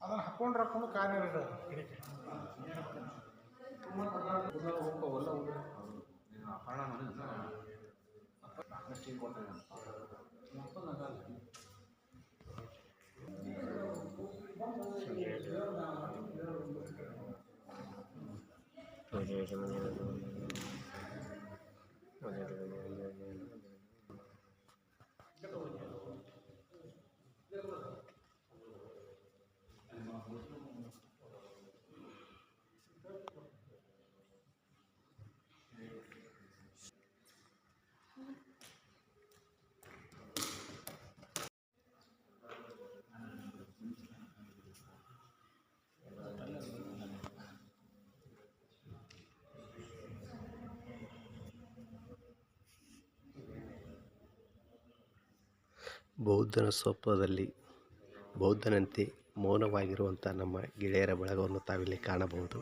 ಅದನ್ನು ಹಾಕೊಂಡ್ರೆ ಹಾಕೊಂಡು ಕಾರ್ಯ ಗಿಡಕ್ಕೆ ಬೌದ್ಧನ ಸ್ವಪ್ನದಲ್ಲಿ ಬೌದ್ಧನಂತೆ ಮೌನವಾಗಿರುವಂಥ ನಮ್ಮ ಗೆಳೆಯರ ಬಳಗವನ್ನು ತಾವಿಲ್ಲಿ ಕಾಣಬಹುದು.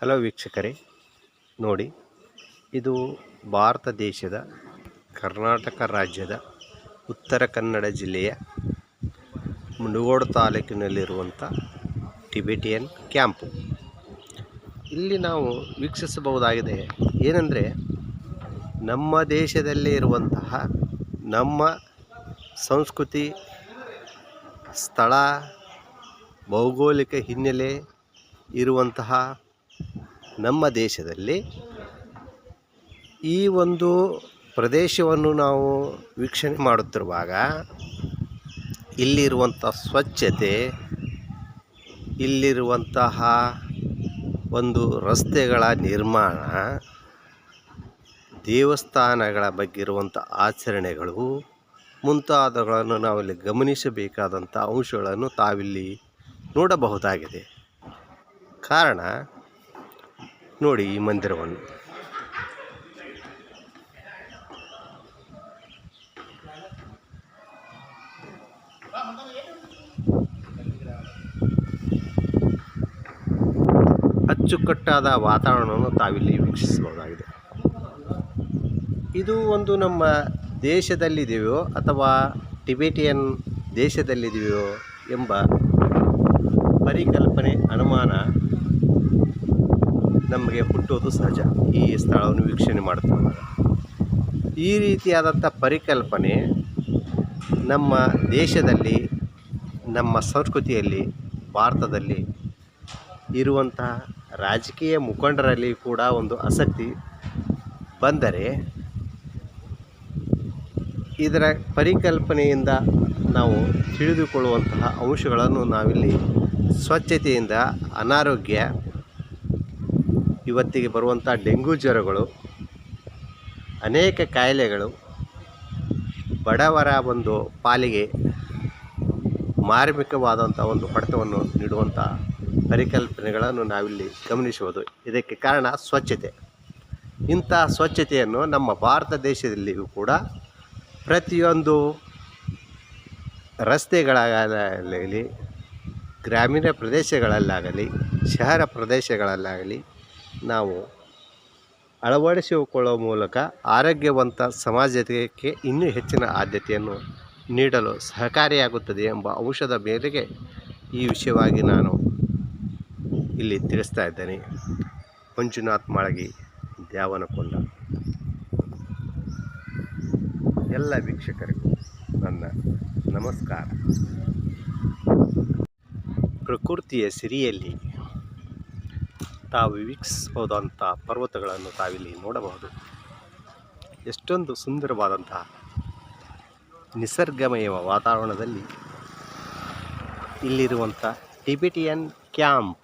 ಹಲೋ ವೀಕ್ಷಕರೇ, ನೋಡಿ, ಇದು ಭಾರತ ದೇಶದ ಕರ್ನಾಟಕ ರಾಜ್ಯದ ಉತ್ತರ ಕನ್ನಡ ಜಿಲ್ಲೆಯ ಮುಂಡಗೋಡು ತಾಲೂಕಿನಲ್ಲಿರುವಂಥ ಟಿಬೆಟಿಯನ್ ಕ್ಯಾಂಪು. ಇಲ್ಲಿ ನಾವು ವೀಕ್ಷಿಸಬಹುದಾಗಿದೆ ಏನೆಂದರೆ ನಮ್ಮ ದೇಶದಲ್ಲಿ ಇರುವಂತಹ ನಮ್ಮ ಸಂಸ್ಕೃತಿ, ಸ್ಥಳ, ಭೌಗೋಳಿಕ ಹಿನ್ನೆಲೆ ಇರುವಂತಹ ನಮ್ಮ ದೇಶದಲ್ಲಿ ಈ ಒಂದು ಪ್ರದೇಶವನ್ನು ನಾವು ವೀಕ್ಷಣೆ ಮಾಡುತ್ತಿರುವಾಗ ಇಲ್ಲಿರುವಂಥ ಸ್ವಚ್ಛತೆ, ಇಲ್ಲಿರುವಂತಹ ಒಂದು ರಸ್ತೆಗಳ ನಿರ್ಮಾಣ, ದೇವಸ್ಥಾನಗಳ ಬಗ್ಗೆ ಇರುವಂಥ ಆಚರಣೆಗಳು, ಮುಂತಾದವುಗಳನ್ನು ನಾವಿಲ್ಲಿ ಗಮನಿಸಬೇಕಾದಂಥ ಅಂಶಗಳನ್ನು ತಾವಿಲ್ಲಿ ನೋಡಬಹುದಾಗಿದೆ. ಕಾರಣ, ನೋಡಿ ಈ ಮಂದಿರವನ್ನು. ಅಚ್ಚುಕಟ್ಟಾದ ವಾತಾವರಣವನ್ನು ತಾವಿಲ್ಲಿ ವೀಕ್ಷಿಸಬಹುದಾಗಿದೆ. ಇದು ಒಂದು ನಮ್ಮ ದೇಶದಲ್ಲಿದೆಯೋ ಅಥವಾ ಟಿಬೆಟಿಯನ್ ದೇಶದಲ್ಲಿದೆಯೋ ಎಂಬ ಪರಿಕಲ್ಪನೆ, ಅನುಮಾನ ನಮಗೆ ಹುಟ್ಟೋದು ಸಹಜ. ಈ ಸ್ಥಳವನ್ನು ವೀಕ್ಷಣೆ ಮಾಡುತ್ತಿರುವಾಗ ಈ ರೀತಿಯಾದಂಥ ಪರಿಕಲ್ಪನೆ ನಮ್ಮ ದೇಶದಲ್ಲಿ, ನಮ್ಮ ಸಂಸ್ಕೃತಿಯಲ್ಲಿ, ಭಾರತದಲ್ಲಿ ಇರುವಂತಹ ರಾಜಕೀಯ ಮುಖಂಡರಲ್ಲಿ ಕೂಡ ಒಂದು ಆಸಕ್ತಿ ಬಂದರೆ ಇದರ ಪರಿಕಲ್ಪನೆಯಿಂದ ನಾವು ತಿಳಿದುಕೊಳ್ಳುವಂತಹ ಅಂಶಗಳನ್ನು ನಾವಿಲ್ಲಿ ಸ್ವಚ್ಛತೆಯಿಂದ, ಅನಾರೋಗ್ಯ, ಇವತ್ತಿಗೆ ಬರುವಂಥ ಡೆಂಗ್ಯೂ ಜ್ವರಗಳು, ಅನೇಕ ಕಾಯಿಲೆಗಳು ಬಡವರ ಒಂದು ಪಾಲಿಗೆ ಮಾರ್ಮಿಕವಾದಂಥ ಒಂದು ಹೊಡೆತವನ್ನು ನೀಡುವಂಥ ಪರಿಕಲ್ಪನೆಗಳನ್ನು ನಾವಿಲ್ಲಿ ಗಮನಿಸುವುದು ಇದಕ್ಕೆ ಕಾರಣ ಸ್ವಚ್ಛತೆ. ಇಂಥ ಸ್ವಚ್ಛತೆಯನ್ನು ನಮ್ಮ ಭಾರತ ದೇಶದಲ್ಲಿಯೂ ಕೂಡ ಪ್ರತಿಯೊಂದು ರಸ್ತೆಗಳಾಗಲಿ, ಗ್ರಾಮೀಣ ಪ್ರದೇಶಗಳಲ್ಲಾಗಲಿ, ಶಹರ ಪ್ರದೇಶಗಳಲ್ಲಾಗಲಿ ನಾವು ಅಳವಡಿಸಿಕೊಳ್ಳುವ ಮೂಲಕ ಆರೋಗ್ಯವಂತ ಸಮಾಜಕ್ಕೆ ಇನ್ನೂ ಹೆಚ್ಚಿನ ಆದ್ಯತೆಯನ್ನು ನೀಡಲು ಸಹಕಾರಿಯಾಗುತ್ತದೆ ಎಂಬ ಅಂಶದ ಮೇರೆಗೆ ಈ ವಿಷಯವಾಗಿ ನಾನು ಇಲ್ಲಿ ತಿಳಿಸ್ತಾ ಇದ್ದೇನೆ. ಮಂಜುನಾಥ್ ಮಾಳಗಿ, ದ್ಯಾವನಕೊಂಡ. ಎಲ್ಲ ವೀಕ್ಷಕರಿಗೂ ನನ್ನ ನಮಸ್ಕಾರ. ಪ್ರಕೃತಿಯ ಸಿರಿಯಲ್ಲಿ ತಾವು ವೀಕ್ಷಿಸಬಹುದಾದಂಥ ಪರ್ವತಗಳನ್ನು ತಾವಿಲ್ಲಿ ನೋಡಬಹುದು. ಎಷ್ಟೊಂದು ಸುಂದರವಾದಂತಹ ನಿಸರ್ಗಮಯ ವಾತಾವರಣದಲ್ಲಿ ಇಲ್ಲಿರುವಂಥ ಟಿಬೆಟಿಯನ್ ಕ್ಯಾಂಪ್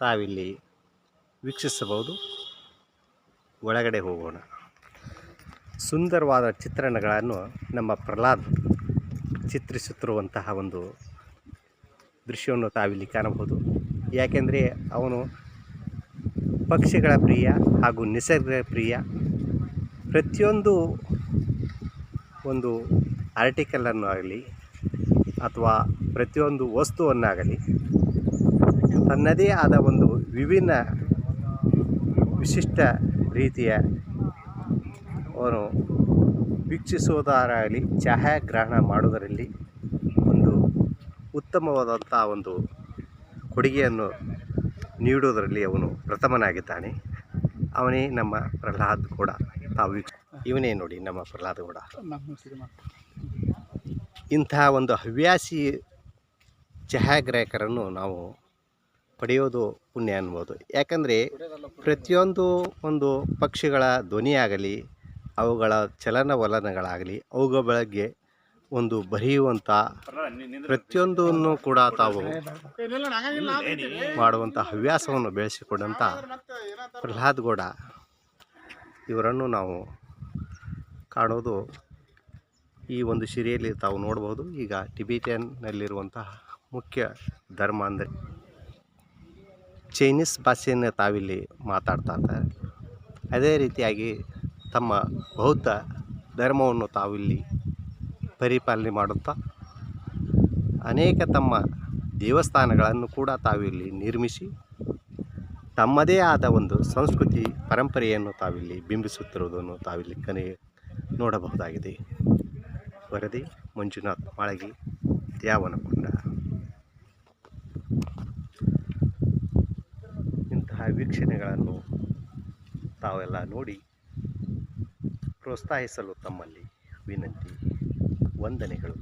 ತಾವಿಲ್ಲಿ ವೀಕ್ಷಿಸಬಹುದು. ಒಳಗಡೆ ಹೋಗೋಣ. ಸುಂದರವಾದ ಚಿತ್ರಣಗಳನ್ನು ನಮ್ಮ ಪ್ರಹ್ಲಾದ್ ಚಿತ್ರಿಸುತ್ತಿರುವಂತಹ ಒಂದು ದೃಶ್ಯವನ್ನು ತಾವಿಲ್ಲಿ ಕಾಣಬಹುದು. ಯಾಕೆಂದರೆ ಅವನು ಪಕ್ಷಿಗಳ ಪ್ರಿಯ ಹಾಗೂ ನಿಸರ್ಗ ಪ್ರಿಯ. ಪ್ರತಿಯೊಂದು ಒಂದು ಆರ್ಟಿಕಲನ್ನು ಆಗಲಿ ಅಥವಾ ಪ್ರತಿಯೊಂದು ವಸ್ತುವನ್ನಾಗಲಿ ತನ್ನದೇ ಆದ ಒಂದು ವಿಭಿನ್ನ ವಿಶಿಷ್ಟ ರೀತಿಯ ಅವನು ವೀಕ್ಷಿಸುವುದರಾಗಲಿ, ಛಾಯಾಗ್ರಹಣ ಮಾಡುವುದರಲ್ಲಿ ಒಂದು ಉತ್ತಮವಾದಂಥ ಒಂದು ಕೊಡುಗೆಯನ್ನು ನೀಡುವುದರಲ್ಲಿ ಅವನು ಪ್ರಥಮನಾಗಿದ್ದಾನೆ. ಅವನೇ ನಮ್ಮ ಪ್ರಹ್ಲಾದ್ ಕೂಡ ತಾವು ಇವನೇ ನೋಡಿ ನಮ್ಮ ಪ್ರಹ್ಲಾದ್ ಕೂಡ ಇಂತಹ ಒಂದು ಹವ್ಯಾಸಿ ಛಾಯಾಗ್ರಾಹಕರನ್ನು ನಾವು ಪಡೆಯೋದು ಪುಣ್ಯ ಅನ್ಬೋದು. ಯಾಕಂದರೆ ಪ್ರತಿಯೊಂದು ಒಂದು ಪಕ್ಷಿಗಳ ಧ್ವನಿಯಾಗಲಿ, ಅವುಗಳ ಚಲನವಲನಗಳಾಗಲಿ, ಅವುಗಳ ಬಗ್ಗೆ ಒಂದು ಬರೆಯುವಂಥ ಪ್ರತಿಯೊಂದನ್ನು ಕೂಡ ತಾವು ಮಾಡುವಂಥ ಹವ್ಯಾಸವನ್ನು ಬೆಳೆಸಿಕೊಂಡಂಥ ಪ್ರಹ್ಲಾದ್ ಗೌಡ ಇವರನ್ನು ನಾವು ಕಾಣೋದು ಈ ಒಂದು ಸಿರಿಯಲ್ಲಿ ತಾವು ನೋಡ್ಬೋದು. ಈಗ ಟಿಬಿಟಿಯನ್ನಲ್ಲಿರುವಂತಹ ಮುಖ್ಯ ಧರ್ಮ ಅಂದರೆ ಚೈನೀಸ್ ಭಾಷೆಯನ್ನು ತಾವಿಲ್ಲಿ ಮಾತಾಡ್ತಾ ಇದ್ದಾರೆ. ಅದೇ ರೀತಿಯಾಗಿ ತಮ್ಮ ಬೌದ್ಧ ಧರ್ಮವನ್ನು ತಾವಿಲ್ಲಿ ಪರಿಪಾಲನೆ ಮಾಡುತ್ತಾ ಅನೇಕ ತಮ್ಮ ದೇವಸ್ಥಾನಗಳನ್ನು ಕೂಡ ತಾವಿಲ್ಲಿ ನಿರ್ಮಿಸಿ ತಮ್ಮದೇ ಆದ ಒಂದು ಸಂಸ್ಕೃತಿ ಪರಂಪರೆಯನ್ನು ತಾವಿಲ್ಲಿ ಬಿಂಬಿಸುತ್ತಿರುವುದನ್ನು ತಾವಿಲ್ಲಿ ಕನೆ ನೋಡಬಹುದಾಗಿದೆ. ವರದಿ ಮಂಜುನಾಥ್ ಮಾಳಗಿ, ದ್ಯಾವನಕೊಂಡ. ಇಂತಹ ವೀಕ್ಷಣೆಗಳನ್ನು ತಾವೆಲ್ಲ ನೋಡಿ ಪ್ರೋತ್ಸಾಹಿಸಲು ತಮ್ಮಲ್ಲಿ ವಿನಂತಿ. ವಂದನೆಗಳು